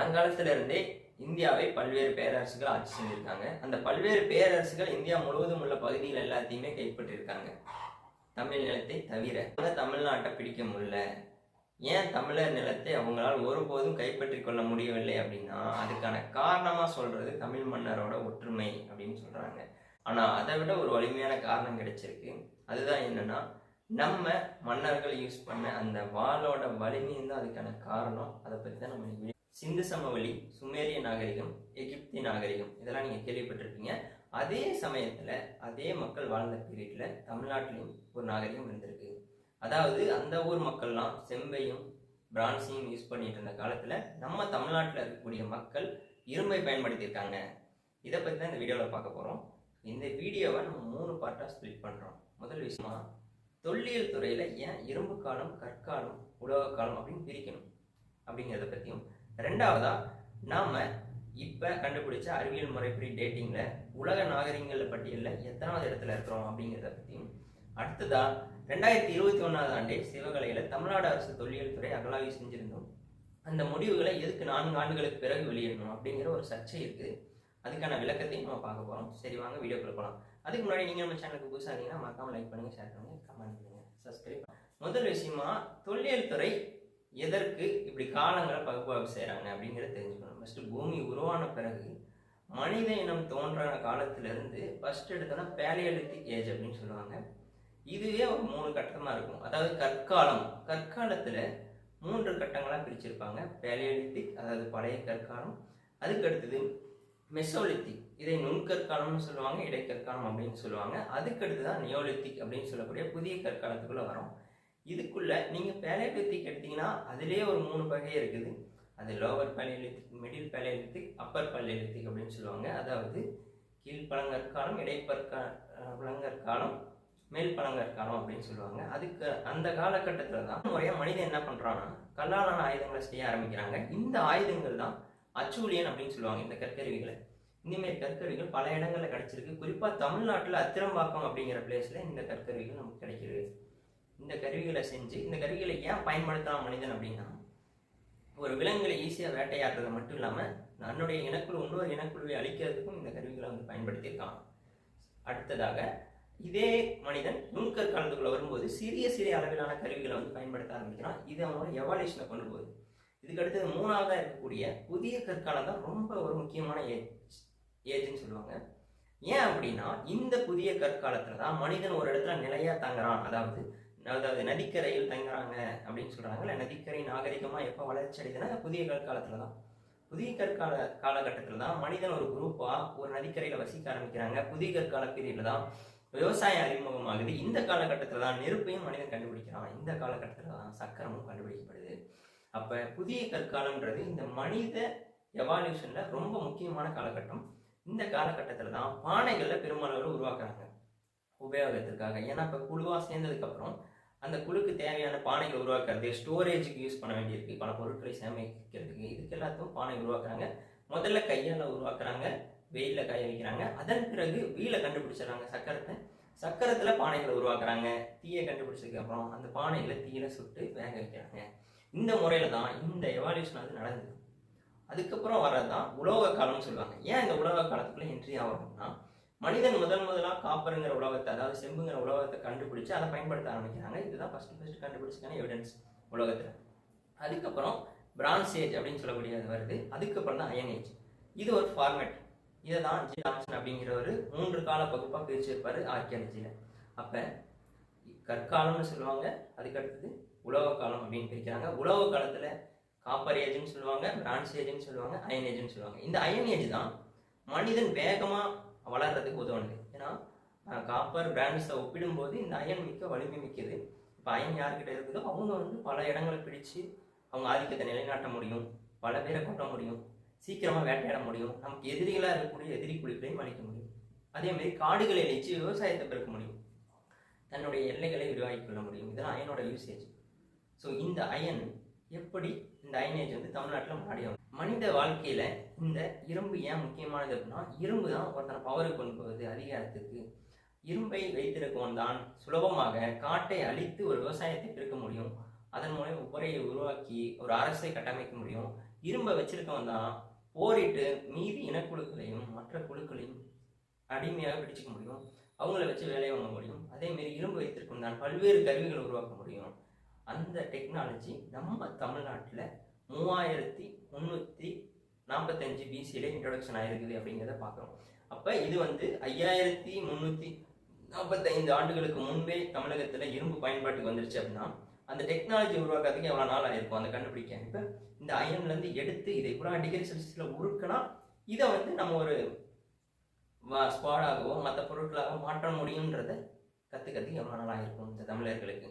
பழங்காலத்துல இருந்தே இந்தியாவை பல்வேறு பேரரசுகள் ஆட்சி செஞ்சிருக்காங்க. அந்த பல்வேறு பேரரசுகள் இந்தியா முழுவதும் உள்ள பகுதிகள் எல்லாத்தையுமே கைப்பற்றிருக்காங்க. தமிழ் நிலத்தை தவிர தமிழ்நாட்டை பிடிக்க முடியல. ஏன் தமிழர் நிலத்தை அவங்களால் ஒருபோதும் கைப்பற்றிக் கொள்ள முடியவில்லை அப்படின்னா அதுக்கான காரணமா சொல்றது தமிழ் மன்னரோட ஒற்றுமை அப்படின்னு சொல்றாங்க. ஆனா அதை விட ஒரு வலிமையான காரணம் கிடைச்சிருக்கு. அதுதான் என்னன்னா நம்ம மன்னர்கள் யூஸ் பண்ண அந்த வாளோட வலிமையும் தான் அதுக்கான காரணம். அதை பற்றி தான் நம்ம சிந்து சமவெளி சுமேரிய நாகரிகம் எகிப்திய நாகரிகம் இதெல்லாம் நீங்கள் கேள்விப்பட்டிருப்பீங்க. அதே சமயத்தில் அதே மக்கள் வாழ்ந்த பீரியடில் தமிழ்நாட்டிலையும் ஒரு நாகரிகம் இருந்திருக்கு. அதாவது அந்த ஊர் மக்கள்லாம் செம்பையும் பிரான்ஸையும் யூஸ் பண்ணிட்டு இருந்த காலத்தில் நம்ம தமிழ்நாட்டில் இருக்கக்கூடிய மக்கள் இரும்பை பயன்படுத்தியிருக்காங்க. இதை பற்றி தான் இந்த வீடியோவில் பார்க்க போகிறோம் இந்த வீடியோவை நம்ம மூணு பார்ட்டாக ஸ்பிளிட் பண்ணுறோம் முதல் விஷயமா தொல்லியல் துறையில் ஏன் இரும்பு காலம் கற்காலம் உலக காலம் அப்படின்னு பிரிக்கணும்? அப்படிங்கிறத பற்றியும் ரெண்டாவதா நாம் இப்போ கண்டுபிடிச்ச அறிவியல் முறைப்படி டேட்டிங்கில் உலக நாகரிகங்கள் பட்டியலில் எத்தனாவது இடத்துல இருக்கிறோம் அப்படிங்கிறத பற்றியும் அடுத்ததா ரெண்டாயிரத்தி இருபத்தி ஒன்றாவது ஆண்டே சிவகலையில் தமிழ்நாடு அரசு தொல்லியல் துறை அகலாய்வு செஞ்சிருந்தோம். அந்த முடிவுகளை எதுக்கு நான்கு ஆண்டுகளுக்கு பிறகு வெளியிடணும் அப்படிங்கிற ஒரு சர்ச்சை இருக்குது அதுக்கான விளக்கத்தையும் நம்ம பார்க்க போகிறோம் சரி வாங்க வீடியோக்குள்ள போகலாம் அதுக்கு முன்னாடி நீங்கள் நம்ம சேனலுக்கு புதுசாக இருந்தீங்கன்னா மறக்காம லைக் பண்ணுங்கள் ஷேர் பண்ணுங்கள் கமெண்ட் பண்ணுங்கள் சப்ஸ்கிரைப் முதல் விஷயமா தொல்லியல் துறை எதற்கு இப்படி காலங்களை பகுப்பாய்வு செய்கிறாங்க அப்படிங்கிறத தெரிஞ்சுக்கணும். ஃபஸ்ட்டு பூமி உருவான பிறகு மனித இனம் தோன்றான காலத்திலிருந்து ஃபர்ஸ்ட் எடுத்தோன்னா பேலியலித்திக் ஏஜ் அப்படின்னு சொல்லுவாங்க. இதுவே ஒரு மூணு கட்டமாக இருக்கும். அதாவது கற்காலம். கற்காலத்தில் மூன்று கட்டங்களாக பிரிச்சிருப்பாங்க. பேலியலித்திக் அதாவது பழைய கற்காலம் அதுக்கு அடுத்தது மெசோலித்திக் இதை நுண்கற்காலம்னு சொல்லுவாங்க இடைக்கற்காலம் அப்படின்னு சொல்லுவாங்க. அதுக்கடுத்து தான் நியோலித்திக் அப்படின்னு சொல்லக்கூடிய புதிய கற்காலத்துக்குள்ளே வரும். இதுக்குள்ள நீங்கள் பேலியோலித்திக் எடுத்தீங்கன்னா அதுலேயே ஒரு மூணு வகை இருக்குது. அது lower palaeolithic middle palaeolithic upper palaeolithic அப்படின்னு சொல்லுவாங்க. அதாவது கீழ்ப்பழங்கற்காலம் இடைப்பற்கா பழங்கற்காலம் மேல் பழங்கற்காலம் அப்படின்னு சொல்லுவாங்க. அதுக்கு அந்த காலகட்டத்தில் தான் முறையாக மனிதன் என்ன பண்ணுறான்னா கல்லாலான ஆயுதங்களை செய்ய ஆரம்பிக்கிறாங்க. இந்த ஆயுதங்கள் தான் அச்சூழியன் அப்படின்னு சொல்லுவாங்க இந்த கற்கருவிகளை. இந்தமாரி கற்கருவிகள் பல இடங்களில் கிடைச்சிருக்கு. குறிப்பாக தமிழ்நாட்டில் அத்திரம்பாக்கம் அப்படிங்கிற பிளேஸில் இந்த கற்கருவிகள் நமக்கு கிடைக்கிறது இந்த கருவிகளை செஞ்சு இந்த கருவிகளை ஏன் பயன்படுத்தலாம் மனிதன் அப்படின்னா ஒரு விலங்குகளை ஈஸியாக வேட்டையாடுறது மட்டும் இல்லாமல் தன்னுடைய இனக்குழு இன்னொரு இனக்குழுவை அழிக்கிறதுக்கும் இந்த கருவிகளை வந்து பயன்படுத்தியிருக்கான். அடுத்ததாக இதே மனிதன் நுண்கற்காலத்துக்குள்ள வரும்போது சிறிய சிறிய அளவிலான கருவிகளை வந்து பயன்படுத்த ஆரம்பிக்கிறான். இது அவனோட எவாலேஷனை கொண்டு போகுது. இதுக்கு அடுத்தது மூணாவதா இருக்கக்கூடிய புதிய கற்காலம் தான் ரொம்ப ஒரு முக்கியமான ஏஜ் ஏஜ்னு சொல்லுவாங்க. ஏன் அப்படின்னா இந்த புதிய கற்காலத்தில் தான் மனிதன் ஒரு இடத்துல நிலையா தங்குறான். அதாவது அதாவது நதிக்கரையில் தங்குறாங்க அப்படின்னு சொல்கிறாங்கல்ல நதிக்கரை நாகரிகமாக எப்போ வளர்ச்சி அடையுதுன்னா புதிய கற்காலத்தில் தான் புதிய கற்கால காலகட்டத்தில் தான் மனிதன் ஒரு குரூப்பாக ஒரு நதிக்கரையில் வசிக்க ஆரம்பிக்கிறாங்க. புதிய கற்கால பீரியடில் தான் விவசாயம் அறிமுகமாகுது. இந்த காலகட்டத்தில் தான் நெருப்பையும் மனிதன் கண்டுபிடிக்கிறான். இந்த காலகட்டத்தில் தான் சக்கரமும் கண்டுபிடிக்கப்படுது. அப்போ புதிய கற்காலம்ன்றது இந்த மனித எவால்யூஷனில் ரொம்ப முக்கியமான காலகட்டம். இந்த காலகட்டத்தில் தான் பானைகளை பெருமளவில் உருவாக்குறாங்க. உபயோகத்திற்காக. ஏன்னா இப்போ குழுவாக சேர்ந்ததுக்கப்புறம் அந்த குழுக்கு தேவையான பானைகளை உருவாக்குறது ஸ்டோரேஜுக்கு யூஸ் பண்ண வேண்டியிருக்கு. பல பொருட்களை சேமிக்கிறதுக்கு இதுக்கு எல்லாத்துக்கும் பானை உருவாக்குறாங்க. முதல்ல கையால் உருவாக்குறாங்க வெயிலில் காய வைக்கிறாங்க. அதன் பிறகு வீலை கண்டுபிடிச்சிடுறாங்க சக்கரத்தை. சக்கரத்தில் பானைகளை உருவாக்குறாங்க. தீயை கண்டுபிடிச்சதுக்கு அப்புறம் அந்த பானைகளை தீயில சுட்டு வேக வைக்கிறாங்க. இந்த முறையில் தான் இந்த எவால்யூஷன் அது நடந்தது. அதுக்கப்புறம் வர்றது தான் உலோக காலம்னு சொல்லுவாங்க. ஏன் இந்த உலோக காலத்துக்குள்ளே என்ட்ரி ஆகணும்னா மனிதன் முதல் முதலாக காப்பருங்கிற உலகத்தை அதாவது செம்புங்கிற உலகத்தை கண்டுபிடிச்சு அதை பயன்படுத்த ஆரம்பிக்கிறாங்க. இதுதான் ஃபஸ்ட்டு ஃபர்ஸ்ட் கண்டுபிடிச்சிக்கான எவிடன்ஸ் உலகத்தில். அதுக்கப்புறம் பிரான்ஸ் ஏஜ் அப்படின்னு சொல்லக்கூடியது வருது. அதுக்கப்புறம் தான் அயன் ஏஜ் இது ஒரு ஃபார்மேட் இதை தான் ஜி ராம்சன் அப்படிங்கிற ஒரு மூன்று கால பகுப்பாக பிரிச்சிருப்பார் ஆர்கியாலஜியில் அப்போ கற்காலம்னு சொல்லுவாங்க அதுக்கடுத்தது உலக காலம் அப்படின்னு பிரிக்கிறாங்க. உலக காலத்தில் காப்பர் ஏஜ்னு சொல்லுவாங்க பிரான்ஸ் ஏஜ்னு சொல்லுவாங்க அயன் ஏஜ்னு சொல்லுவாங்க. இந்த அயன் ஏஜ் தான் மனிதன் வேகமாக வளர்கிறதுக்கு உதவுனது. ஏன்னா காப்பர் பிரான்ஸை ஒப்பிடும்போது இந்த அயன் மிக்க வலிமை மிக்கது. இப்போ அயன் யார்கிட்ட இருக்குதோ அவங்க வந்து பல இடங்களை பிடிச்சு அவங்க ஆதிக்கத்தை நிலைநாட்ட முடியும். பல பேரை கொட்ட முடியும். சீக்கிரமாக வேட்டையாட முடியும். நமக்கு எதிரிகளாக இருக்கக்கூடிய எதிரி குழுக்களையும் அழிக்க முடியும். அதே மாதிரி காடுகளை அழிச்சு விவசாயத்தை பெருக்க முடியும். தன்னுடைய எல்லைகளை விரிவாக்கிக் கொள்ள முடியும். இதெல்லாம் அயனோட யூசேஜ் ஸோ இந்த அயன் எப்படி இந்த அயனேஜ் வந்து தமிழ்நாட்டில் முன்னாடி வரும். மனித வாழ்க்கையில் இந்த இரும்பு ஏன் முக்கியமானது அப்படின்னா இரும்பு தான் ஒருத்தனை பவருக்கு கொண்டு போகுது அதிகாரத்துக்கு. இரும்பை வைத்திருக்கவன் தான் சுலபமாக காட்டை அழித்து ஒரு விவசாயத்தை பெருக்க முடியும். அதன் மூலம் உரையை உருவாக்கி ஒரு அரசை கட்டமைக்க முடியும். இரும்பை வச்சிருக்கவன் தான் போரிட்டு மீதி இனக்குழுக்களையும் மற்ற குழுக்களையும் அடிமையாக பிடிச்சிக்க முடியும். அவங்கள வச்சு வேலையை வாங்க முடியும். அதேமாரி இரும்பு வைத்திருக்கும் தான் பல்வேறு கருவிகளை உருவாக்க முடியும். அந்த டெக்னாலஜி நம்ம தமிழ்நாட்டில் மூவாயிரத்தி முந்நூற்றி நாற்பத்தஞ்சு பிசியில் இன்ட்ரொடக்ஷன் ஆகிருக்குது அப்படிங்கிறத பார்க்குறோம். அப்போ இது வந்து ஐயாயிரத்தி முந்நூற்றி நாற்பத்தைந்து ஆண்டுகளுக்கு முன்பே தமிழகத்தில் இரும்பு பயன்பாட்டுக்கு வந்துருச்சு அப்படின்னா அந்த டெக்னாலஜி உருவாக்கிறதுக்கு எவ்வளோ நாள் ஆயிருக்கும்? அந்த கண்டுபிடிக்க. இப்போ இந்த அயன்லேருந்து எடுத்து இதை கூட டிகிரி செல்சியஸில் உருக்கினா இதை வந்து நம்ம ஒரு ஸ்குவாடாகவோ மற்ற பொருட்களாகவோ மாற்ற முடியுன்றதை கற்றுக்கிறதுக்கு எவ்வளோ நாள் ஆகிருக்கும் இந்த தமிழர்களுக்கு?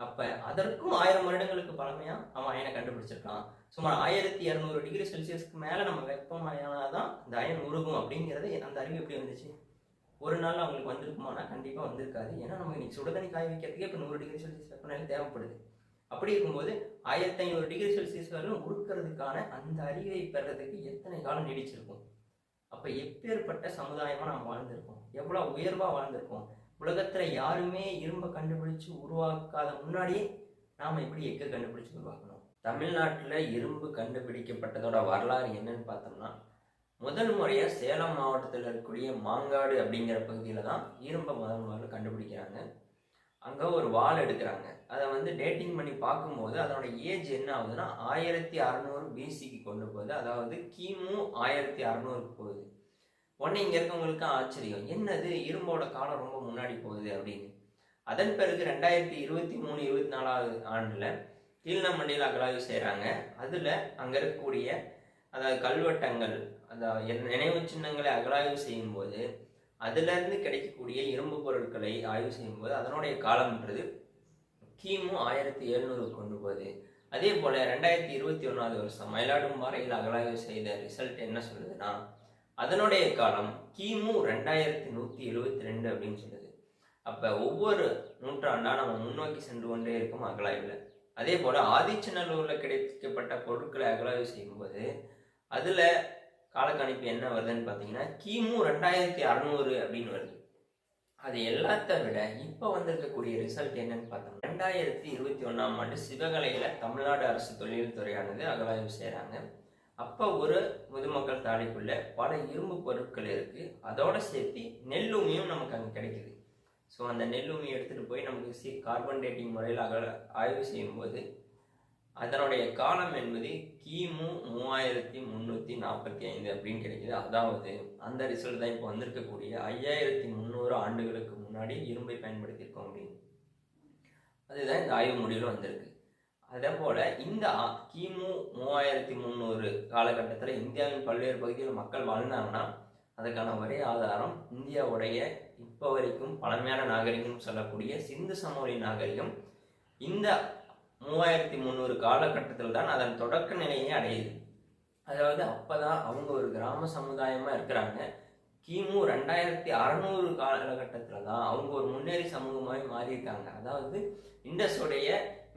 அப்போ அதற்கும் ஆயிரம் வருடங்களுக்கு பழமையாக அவன் அயனை கண்டுபிடிச்சிருக்கான். சுமார் ஆயிரத்தி இரநூறு டிகிரி செல்சியஸ்க்கு மேலே நம்ம வெப்பமயனால் தான் இந்த அயன் உருகும் அப்படிங்கிறது அந்த அறிவு எப்படி வந்துச்சு? ஒரு நாள் அவங்களுக்கு வந்திருக்குமானா கண்டிப்பாக வந்திருக்காது. ஏன்னா நம்ம இன்னைக்கு சுடுதண்ணி காய வைக்கிறதுக்கே இப்போ நூறு டிகிரி செல்சியஸ் வெப்பநிலை தேவைப்படுது. அப்படி இருக்கும்போது ஆயிரத்தி ஐநூறு டிகிரி செல்சியஸ் வரையும் உருக்கிறதுக்கான அந்த அறிவை பெறதுக்கு எத்தனை காலம் நீடிச்சிருக்கும்? அப்போ எப்பேற்பட்ட சமுதாயமாக நம்ம வாழ்ந்திருக்கோம்? எவ்வளோ உயர்வாக வாழ்ந்திருக்கோம்? உலகத்தில் யாருமே இரும்பை கண்டுபிடிச்சு உருவாக்காத முன்னாடியே நாம் எப்படி எக்க கண்டுபிடிச்சு உருவாக்கணும்? தமிழ்நாட்டில் இரும்பு கண்டுபிடிக்கப்பட்டதோட வரலாறு என்னன்னு பார்த்தோம்னா முதல் முறையாக சேலம் மாவட்டத்தில் இருக்கக்கூடிய மாங்காடு அப்படிங்கிற பகுதியில் தான் இரும்பை முதல் முதல்ல கண்டுபிடிக்கிறாங்க. அங்கே ஒரு வால் எடுக்கிறாங்க. அதை வந்து டேட்டிங் பண்ணி பார்க்கும்போது அதனோட ஏஜ் என்ன ஆகுதுன்னா ஆயிரத்தி அறநூறு பிசிக்கு கொண்டு போகுது. அதாவது கிமு ஆயிரத்தி அறநூறுக்கு போகுது. உடனே இங்கே இருக்கவங்களுக்கு ஆச்சரியம். என்னது? இரும்போட காலம் ரொம்ப முன்னாடி போகுது அப்படின்னு. அதன் பிறகு ரெண்டாயிரத்தி இருபத்தி மூணு இருபத்தி நாலாவது ஆண்டில் கீழ்நமண்டியில் அகலாய்வு செய்கிறாங்க அதில் அங்கே இருக்கக்கூடிய அதாவது கல்வெட்டங்கள் அதாவது நினைவு சின்னங்களை அகலாய்வு செய்யும்போது அதிலிருந்து கிடைக்கக்கூடிய இரும்பு பொருட்களை ஆய்வு செய்யும்போது அதனுடைய காலம்ன்றது கிமு ஆயிரத்தி எழுநூறு கொண்டு போகுது. அதே போல் ரெண்டாயிரத்தி இருபத்தி ஒன்றாவது வருஷம் மயிலாடும் வரையில் அகலாய்வு செய்த ரிசல்ட் என்ன சொல்லுதுன்னா அதனுடைய காலம் கிமு ரெண்டாயிரத்தி நூற்றி எழுபத்தி ரெண்டு அப்படின்னு சொல்லுது. அப்போ ஒவ்வொரு நூற்றாண்டாக நம்ம முன்னோக்கி சென்று கொண்டே இருக்கும் அகலாய்வில். அதே போல் ஆதிச்சநல்லூரில் கிடைக்கப்பட்ட பொருட்களை அகலாய்வு செய்யும்போது அதில் காலக்கணிப்பு என்ன வருதுன்னு பார்த்தீங்கன்னா கிமு ரெண்டாயிரத்தி அறநூறு அப்படின்னு வருது. அது எல்லாத்த விட இப்போ வந்திருக்கக்கூடிய ரிசல்ட் என்னன்னு பார்த்தோம் ரெண்டாயிரத்தி இருபத்தி ஒன்றாம் ஆண்டு சிவகலையில் தமிழ்நாடு அரசு தொழில்துறையானது அகலாய்வு செய்கிறாங்க அப்போ ஒரு முதுமக்கள் தாடைக்குள்ள பல இரும்பு பொருட்கள் இருக்குது அதோட சேர்த்து நெல்லுமியும் நமக்கு அங்கே கிடைக்குது. ஸோ அந்த நெல்லுமி எடுத்துகிட்டு போய் நமக்கு சி கார்பன் டேட்டிங் முறையில் அகல ஆய்வு செய்யும்போது அதனுடைய காலம் என்பது கிமு மூவாயிரத்தி முந்நூற்றி நாற்பத்தி ஐந்து அப்படின்னு கிடைக்குது. அதாவது அந்த ரிசல்ட் தான் இப்போ வந்திருக்கக்கூடிய ஐயாயிரத்தி முந்நூறு ஆண்டுகளுக்கு முன்னாடி இரும்பை பயன்படுத்தியிருக்கோம் அப்படின்னு. அதுதான் இந்த ஆய்வு முடிவில் வந்திருக்கு. அதே போல் இந்த கிமு மூவாயிரத்தி முந்நூறு காலகட்டத்தில் இந்தியாவின் பல்வேறு பகுதியில் மக்கள் வாழ்ந்தாங்கன்னா அதுக்கான ஒரே ஆதாரம் இந்தியாவுடைய இப்போ வரைக்கும் பழமையான நாகரிகம் சொல்லக்கூடிய சிந்து சமவெளி நாகரிகம். இந்த மூவாயிரத்தி முந்நூறு காலகட்டத்தில் தான் அதன் தொடக்க நிலையை அடையுது. அதாவது அப்பதான் அவங்க ஒரு கிராம சமுதாயமாக இருக்கிறாங்க. கிமு ரெண்டாயிரத்தி அறநூறு காலகட்டத்தில் தான் அவங்க ஒரு முன்னேறி சமூகமாகவே மாறியிருக்காங்க. அதாவது இண்டஸோடைய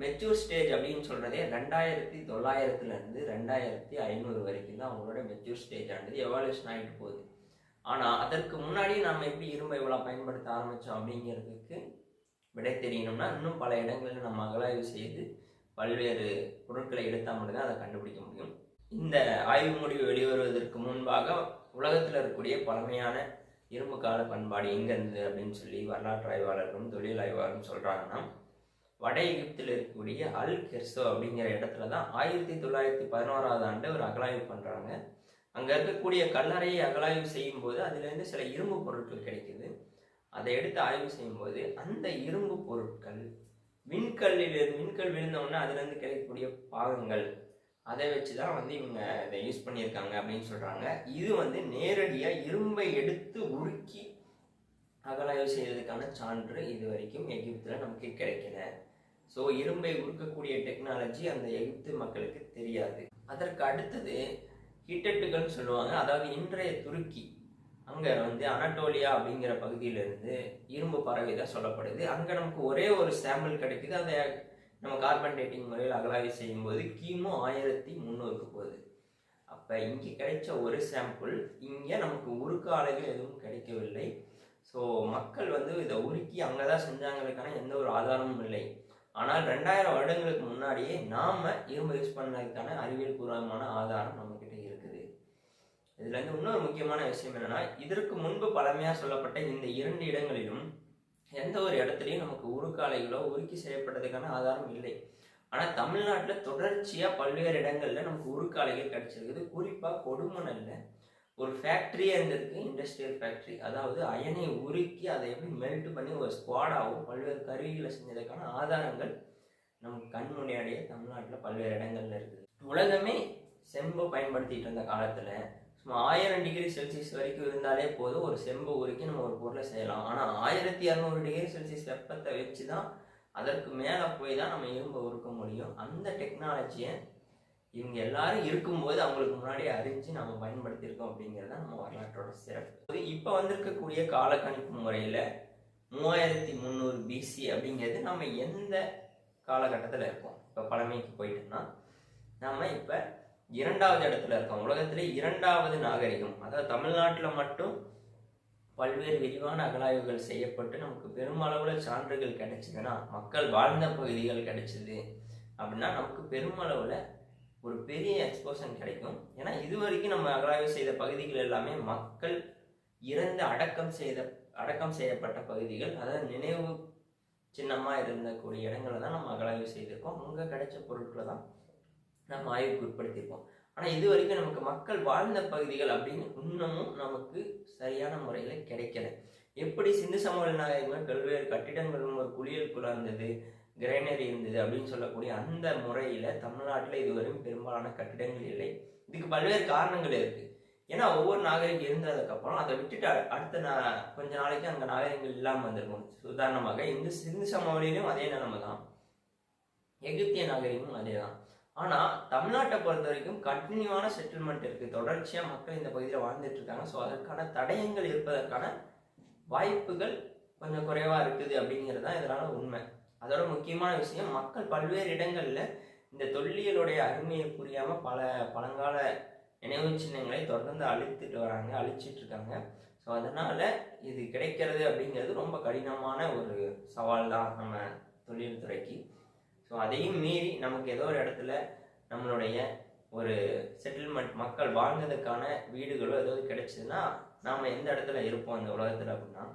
மெச்சூர் ஸ்டேஜ் அப்படின்னு சொல்கிறதே ரெண்டாயிரத்தி தொள்ளாயிரத்துலேருந்து ரெண்டாயிரத்தி ஐநூறு வரைக்கும் தான் அவங்களோட மெச்சூர் ஸ்டேஜ் ஆனது எவால்யூஷன் ஆகிட்டு போகுது. ஆனால் அதற்கு முன்னாடி நம்ம எப்படி இரும்பை இவ்வளோ பயன்படுத்த ஆரம்பித்தோம் அப்படிங்கிறதுக்கு விடை தெரியணும்னா இன்னும் பல இடங்களில் நம்ம அகலாய்வு செய்து பல்வேறு பொருட்களை எடுத்தால் மட்டும்தான் அதை கண்டுபிடிக்க முடியும். இந்த ஆய்வு முடிவு வெளிவருவதற்கு முன்பாக உலகத்தில் இருக்கக்கூடிய பழமையான இரும்பு கால பண்பாடு எங்கேருந்து அப்படின்னு சொல்லி வரலாற்று ஆய்வாளர்களும் தொழில் ஆய்வாளரும் சொல்கிறாங்கன்னா வட எகிப்தில் இருக்கக்கூடிய அல் கெர்சோ அப்படிங்கிற இடத்துல தான் ஆயிரத்தி தொள்ளாயிரத்தி பதினோராவது ஆண்டு ஒரு அகலாய்வு பண்ணுறாங்க அங்கே இருக்கக்கூடிய கல்லறையை அகலாய்வு செய்யும்போது அதுலேருந்து சில இரும்பு பொருட்கள் கிடைக்குது. அதை எடுத்து ஆய்வு செய்யும்போது அந்த இரும்பு பொருட்கள் விண்கல்லில் விண்கல் விழுந்தவுடனே அதுலேருந்து கிடைக்கக்கூடிய பாகங்கள் அதை வச்சு தான் வந்து இவங்க இதை யூஸ் பண்ணியிருக்காங்க அப்படின்னு சொல்கிறாங்க இது வந்து நேரடியாக இரும்பை எடுத்து உருக்கி அகலாய்வு செய்வதற்கான சான்று இது வரைக்கும் எகிப்தில் நமக்கு கிடைக்கல. ஸோ இரும்பை உருக்கக்கூடிய டெக்னாலஜி அந்த எகிப்து மக்களுக்கு தெரியாது. அதற்கு அடுத்தது ஹிட்டட்டுகள்னு சொல்லுவாங்க. அதாவது இன்றைய துருக்கி. அங்கே வந்து அனட்டோலியா அப்படிங்கிற பகுதியிலிருந்து இரும்பு பறவை தான் சொல்லப்படுது. அங்கே நமக்கு ஒரே ஒரு சாம்பிள் கிடைக்குது. அதை நம்ம கார்பன் டேட்டிங் முறையில் அகலாய்வு செய்யும்போது கிமு ஆயிரத்தி முந்நூறுக்கு போகுது. அப்போ இங்கே கிடைச்ச ஒரு சாம்பிள் இங்கே நமக்கு உருக்க ஆலைகள் எதுவும் கிடைக்கவில்லை. ஸோ மக்கள் வந்து இதை உருக்கி அங்கே தான் செஞ்சாங்களுக்கான எந்த ஒரு ஆதாரமும் இல்லை. ஆனால் ரெண்டாயிரம் வருடங்களுக்கு முன்னாடியே நாம் இரும்பு யூஸ் பண்ணதுக்கான அறிவியல் பூர்வமான ஆதாரம் நம்மக்கிட்ட இருக்குது. இதுலேருந்து இன்னொரு முக்கியமான விஷயம் என்னென்னா இதற்கு முன்பு பழமையாக சொல்லப்பட்ட இந்த இரண்டு இடங்களிலும் எந்த ஒரு இடத்துலையும் நமக்கு உருக்காலைகளோ உருக்கி செய்யப்பட்டதுக்கான ஆதாரம் இல்லை. ஆனால் தமிழ்நாட்டில் தொடர்ச்சியாக பல்வேறு இடங்களில் நமக்கு உருக்காலைகள் கிடைச்சிருக்குது. குறிப்பாக கொடுமணல்ல ஒரு ஃபேக்ட்ரியாக இருந்திருக்கு இண்டஸ்ட்ரியல் ஃபேக்ட்ரி அதாவது அயனை உருக்கி அதை எப்படி மெல்ட் பண்ணி ஒரு ஸ்குவாடாகவும் பல்வேறு கருவிகளை செஞ்சதுக்கான ஆதாரங்கள் நமக்கு கண் முன்னாடியே தமிழ்நாட்டில் பல்வேறு இடங்கள்ல இருக்குது. உலகமே செம்பு பயன்படுத்திட்டு இருந்த காலத்தில் நம்ம ஆயிரம் டிகிரி செல்சியஸ் வரைக்கும் இருந்தாலே போதும். ஒரு செம்பு உருக்கி நம்ம ஒரு பொருளை செய்யலாம். ஆனால் ஆயிரத்தி இரநூறு டிகிரி செல்சியஸ் வெப்பத்தை வச்சு தான் அதற்கு மேலே போய் தான் நம்ம இரும்பை உருக்க முடியும். அந்த டெக்னாலஜியை இவங்க எல்லாரும் இருக்கும்போது அவங்களுக்கு முன்னாடி அறிஞ்சு நம்ம பயன்படுத்தியிருக்கோம் அப்படிங்கிறது தான் நம்ம வரலாற்றோட சிறப்பு. இப்போ வந்திருக்கக்கூடிய காலக்கணிப்பு முறையில் மூவாயிரத்தி முந்நூறு பிசி அப்படிங்கிறது நம்ம எந்த காலகட்டத்தில் இருக்கோம்? இப்போ பழமைக்கு போயிட்டோம்னா நம்ம இப்போ இரண்டாவது இடத்துல இருக்கோம் உலகத்திலே இரண்டாவது நாகரிகம். அதாவது தமிழ்நாட்டில் மட்டும் பல்வேறு விரிவான அகலாய்வுகள் செய்யப்பட்டு நமக்கு பெருமளவில் சான்றுகள் கிடைச்சதுன்னா மக்கள் வாழ்ந்த பகுதிகள் கிடைச்சிது அப்படின்னா நமக்கு பெருமளவில் ஒரு பெரிய எக்ஸ்போஷன் கிடைக்கும். ஏன்னா இது வரைக்கும் நம்ம அகலாய்வு செய்த பகுதிகள் எல்லாமே மக்கள் இறந்து அடக்கம் செய்த அடக்கம் செய்யப்பட்ட பகுதிகள். அதாவது நினைவு சின்னமாக இருந்தக்கூடிய இடங்களை தான் நம்ம அகலாய்வு செய்திருக்கோம். அங்கே கிடைச்ச பொருட்களை தான் நம்ம ஆய்வுக்கு உட்படுத்தியிருக்கோம். ஆனால் இது வரைக்கும் நமக்கு மக்கள் வாழ்ந்த பகுதிகள் அப்படின்னு இன்னமும் நமக்கு சரியான முறையில் கிடைக்கல. எப்படி சிந்து சமவெளி நாகரிகங்கள் பல்வேறு கட்டிடங்களும் ஒரு குளியல் குழா இருந்தது கிரைனரி இருந்தது அப்படின்னு சொல்லக்கூடிய அந்த முறையில் தமிழ்நாட்டில் இதுவரையும் பெரும்பாலான கட்டிடங்கள் இல்லை. இதுக்கு பல்வேறு காரணங்கள் இருக்குது ஏன்னா ஒவ்வொரு நாகரிகம் இருந்ததுக்கப்புறம் அதை விட்டுட்டு அடுத்த நா கொஞ்ச நாளைக்கு அங்கே நாகரிகங்கள் இல்லாமல் வந்திருக்கும். உதாரணமாக இந்த சிந்து சமவெளியிலும் அதே நிலைமை தான் எகிப்திய நாகரிகமும் அதே தான் ஆனால் தமிழ்நாட்டை பொறுத்த வரைக்கும் கண்டினியூவான செட்டில்மெண்ட் இருக்குது தொடர்ச்சியாக மக்கள் இந்த பகுதியில் வாழ்ந்துட்டு இருக்காங்க. ஸோ அதற்கான தடயங்கள் இருப்பதற்கான வாய்ப்புகள் கொஞ்சம் குறைவாக இருக்குது அப்படிங்கிறது தான் இதனால் உண்மை. அதோட முக்கியமான விஷயம் மக்கள் பல்வேறு இடங்களில் இந்த தொல்லியலுடைய அருமையை புரியாமல் பல பழங்கால நினைவு சின்னங்களை தொடர்ந்து அழித்துட்டு வராங்க அழிச்சிட்டு இருக்காங்க. ஸோ அதனால் இது கிடைக்கிறது அப்படிங்கிறது ரொம்ப கடினமான ஒரு சவால் தான் நம்ம தொழில்துறைக்கு. ஸோ அதையும் மீறி நமக்கு ஏதோ ஒரு இடத்துல நம்மளுடைய ஒரு செட்டில்மெண்ட் மக்கள் வாழ்ந்ததுக்கான வீடுகளோ ஏதோ கிடைச்சதுன்னா நாம் எந்த இடத்துல இருப்போம் இந்த உலகத்தில் அப்படின்னா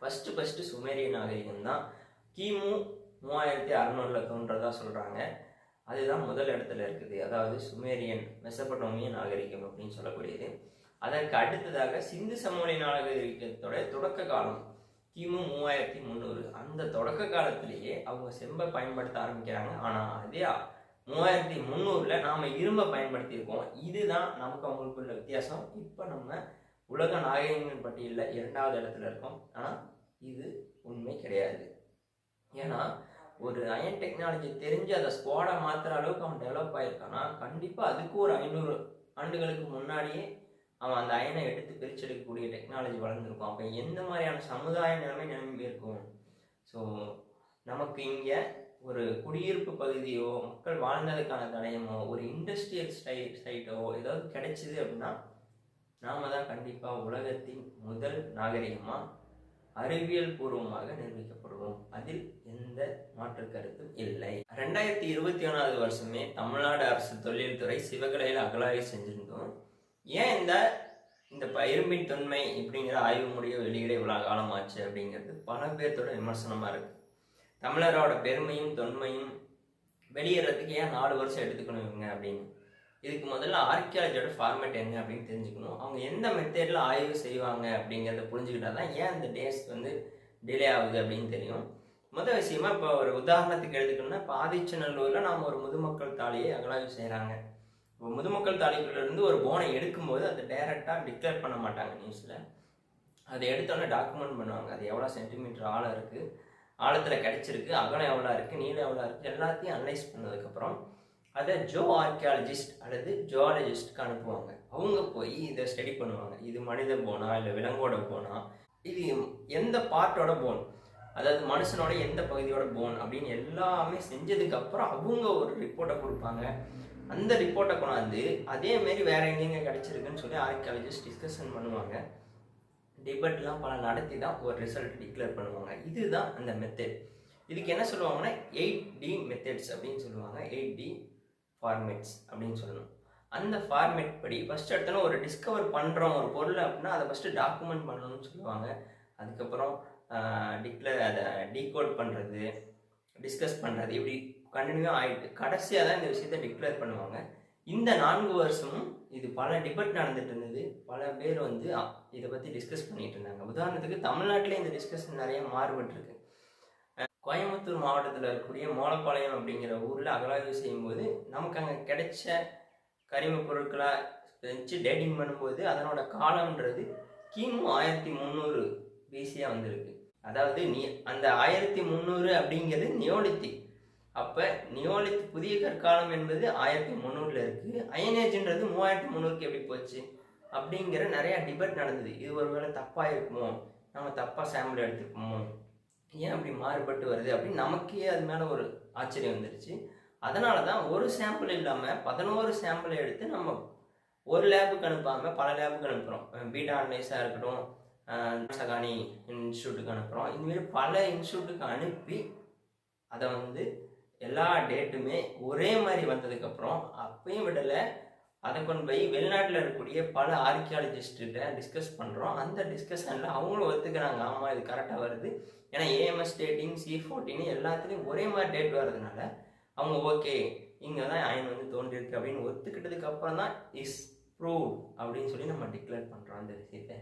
ஃபஸ்ட்டு ஃபஸ்ட்டு சுமேரிய நாகரிகம் தான். கிமு மூவாயிரத்தி அறநூறில் தோன்றதா சொல்கிறாங்க அதுதான் முதல் இடத்துல இருக்குது. அதாவது சுமேரியன் மெசபடோமிய நாகரிகம் அப்படின்னு சொல்லக்கூடியது. அதற்கு அடுத்ததாக சிந்து சமவெளி நாகரிகத்தோட தொடக்க காலம். கிமு மூவாயிரத்தி முந்நூறு அந்த தொடக்க காலத்திலேயே அவங்க செம்பை பயன்படுத்த ஆரம்பிக்கிறாங்க. ஆனால் அதே மூவாயிரத்தி முந்நூறுல நாம் இரும்பை பயன்படுத்தியிருக்கோம். இதுதான் நமக்கு அவங்களுக்கு உள்ள வித்தியாசம். இப்போ நம்ம உலக நாகரிகங்கள் பட்டியலில் இரண்டாவது இடத்துல இருக்கோம். ஆனால் இது உண்மை கிடையாது. ஏன்னா ஒரு அயன் டெக்னாலஜி தெரிஞ்சு அதை ஸ்குவாடா மாற்றுற அளவுக்கு அவன் டெவலப் ஆகியிருக்கான்னா கண்டிப்பாக அதுக்கு ஒரு ஐநூறு ஆண்டுகளுக்கு முன்னாடியே அவன் அந்த அயனை எடுத்து பிரிச்செடுக்கக்கூடிய டெக்னாலஜி வளர்ந்துருக்கும். அப்போ எந்த மாதிரியான சமுதாய நிலைமை நிலைமை இருக்கும்? ஸோ நமக்கு இங்கே ஒரு குடியிருப்பு பகுதியோ மக்கள் வாழ்ந்ததுக்கான தடயமோ ஒரு இண்டஸ்ட்ரியல் ஸ்டை சைட்டோ ஏதாவது கிடைச்சிது அப்படின்னா நாம தான் கண்டிப்பாக உலகத்தின் முதல் நாகரிகமாக அறிவியல் பூர்வமாக நிரூபிக்கப்படுவோம். அதில் எந்த மாற்று கருத்தும் இல்லை. ரெண்டாயிரத்தி இருபத்தி ஒன்றாவது வருஷமே தமிழ்நாடு அரசு தொழில்துறை சிவகலையில் அகலாய்வு செஞ்சிருந்தோம். ஏன் இந்த இந்த ப- இரும்பின் தொன்மை இப்படிங்கிற ஆய்வு முடிய வெளியிட இவ்வளோ காலமாச்சு அப்படிங்கிறது பல பேர்த்தோட விமர்சனமாக இருக்கு. தமிழரோட பெருமையும் தொன்மையும் வெளியேறதுக்கு ஏன் நாலு வருஷம் எடுத்துக்கணும் இவங்க அப்படின்னு? இதுக்கு முதல்ல ஆர்கியாலஜியோட ஃபார்மேட் என்ன அப்படின்னு தெரிஞ்சுக்கணும். அவங்க எந்த மெத்தேடில் ஆய்வு செய்வாங்க அப்படிங்கிறத புரிஞ்சுக்கிட்டா தான் ஏன் அந்த டேஸ் வந்து டிலே ஆகுது அப்படின்னு தெரியும். முதல் விஷயமா இப்போ ஒரு உதாரணத்துக்கு எடுத்துக்கணும்னா இப்போ ஆதிச்சநல்லூரில் நாம் ஒரு முதுமக்கள் தாலியை அகலாய்வு செய்கிறாங்க இப்போ முதுமக்கள் தாலிக்குள்ள ஒரு போனை எடுக்கும்போது அதை டைரெக்டாக டிக்ளேர் பண்ண மாட்டாங்க நியூஸில் அதை எடுத்தோன்னே டாக்குமெண்ட் பண்ணுவாங்க. அது எவ்வளோ சென்டிமீட்டர் ஆழம் இருக்குது ஆழத்தில் கிடச்சிருக்கு அகலம் எவ்வளோ இருக்குது நீளம் எவ்வளோ இருக்குது எல்லாத்தையும் அனலைஸ் பண்ணதுக்கப்புறம் அதை ஜோ ஆர்கியாலஜிஸ்ட் அல்லது ஜுவாலஜிஸ்ட்க்கு அனுப்புவாங்க. அவங்க போய் இதை ஸ்டடி பண்ணுவாங்க. இது மனித போனா இல்லை விலங்கோட போனா இது எந்த பார்ட்டோட போன் அதாவது மனுஷனோட எந்த பகுதியோட போன் அப்படின்னு எல்லாமே செஞ்சதுக்கப்புறம் அவங்க ஒரு ரிப்போர்ட்டை கொடுப்பாங்க. அந்த ரிப்போர்ட்டை கொண்டாந்து அதே மாரி வேற எங்கெங்க கிடைச்சிருக்குன்னு சொல்லி ஆர்கியாலஜிஸ்ட் டிஸ்கஷன் பண்ணுவாங்க. டிபேட்லாம் பல நடத்தி தான் ஒரு ரிசல்ட் டிக்ளேர் பண்ணுவாங்க. இதுதான் அந்த மெத்தட் இதுக்கு என்ன சொல்லுவாங்கன்னா எயிட் டி மெத்தட்ஸ் அப்படின்னு சொல்லுவாங்க. எயிட் டி ஃபார்மேட்ஸ் அப்படின்னு சொல்லணும். அந்த ஃபார்மேட் படி ஃபஸ்ட் எடுத்தோன்னா ஒரு டிஸ்கவர் பண்ணுறோம் ஒரு பொருள் அப்படின்னா அதை ஃபஸ்ட்டு டாக்குமெண்ட் பண்ணணும்னு சொல்லுவாங்க. அதுக்கப்புறம் டிக்ளேர் அதை டீகோட் பண்ணுறது டிஸ்கஸ் பண்ணுறது இப்படி கண்டினியூவாக ஆகிட்டு கடைசியாக தான் இந்த விஷயத்தை டிக்ளேர் பண்ணுவாங்க. இந்த நான்கு வருஷமும் இது பல டிபேட் நடந்துட்டு இருந்தது. பல பேர் வந்து இதை பற்றி டிஸ்கஸ் பண்ணிட்டு இருந்தாங்க. உதாரணத்துக்கு தமிழ்நாட்டிலே இந்த டிஸ்கஷன் நிறைய மாறுபட்டிருக்கு. கோயம்புத்தூர் மாவட்டத்தில் இருக்கக்கூடிய மோலப்பாளையம் அப்படிங்கிற ஊரில் அகலாய்வு செய்யும்போது நமக்கு அங்கே கிடைச்ச கரிம பொருட்களை வச்சு டேட்டிங் பண்ணும்போது அதனோட காலம்ன்றது கிமு ஆயிரத்தி முந்நூறு பிசியாக வந்திருக்கு. அதாவது நீ அந்த ஆயிரத்தி முந்நூறு அப்படிங்கிறது நியோலித்திக் அப்போ நியோலித் புதிய கற்காலம் என்பது ஆயிரத்தி முந்நூறில் இருக்குது அயனேஜ்ன்றது மூவாயிரத்தி முந்நூறுக்கு எப்படி போச்சு? அப்படிங்கிற நிறையா டிபேட் நடந்தது. இது ஒருவேளை தப்பாக இருக்குமோ? நம்ம தப்பாக சாம்பிள் எடுத்துப்போமோ? ஏன் அப்படி மாறுபட்டு வருது? அப்படின்னு நமக்கே அது மேலே ஒரு ஆச்சரியம் வந்துருச்சு. அதனால தான் ஒரு சாம்பிள் இல்லாமல் பதினோரு சாம்பிளை எடுத்து நம்ம ஒரு லேபுக்கு அனுப்பாமல் பல லேபுக்கு அனுப்புகிறோம் பீட்டா அனலைஸாக இருக்கட்டும் சகானி இன்ஸ்டியூட்டுக்கு அனுப்புகிறோம் இதுமாரி பல இன்ஸ்டியூட்டுக்கு அனுப்பி அதை வந்து எல்லா டேட்டுமே ஒரே மாதிரி வந்ததுக்கப்புறம் அப்பயும் விடலை. அதை கொண்டு போய் வெளிநாட்டில் இருக்கக்கூடிய பல ஆர்கியாலஜிஸ்ட்டு டிஸ்கஸ் பண்ணுறோம் அந்த டிஸ்கஷனில் அவங்களும் ஒத்துக்கிறாங்க. ஆமாம் இது கரெக்டாக வருது. ஏன்னா ஏஎம்எஸ் டேட்டிங் சி ஃபோர்டின்னு எல்லாத்துலேயும் ஒரே மாதிரி டேட் வர்றதுனால அவங்க ஓகே இங்கே தான் அயன் வந்து தோன்றியிருக்கு அப்படின்னு ஒத்துக்கிட்டதுக்கு அப்புறம் தான் இஸ் ப்ரூவ் அப்படின்னு சொல்லி நம்ம டிக்ளேர் பண்ணுறோம் அந்த விஷயத்தை.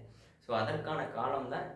ஸோ அதற்கான காலம் தான்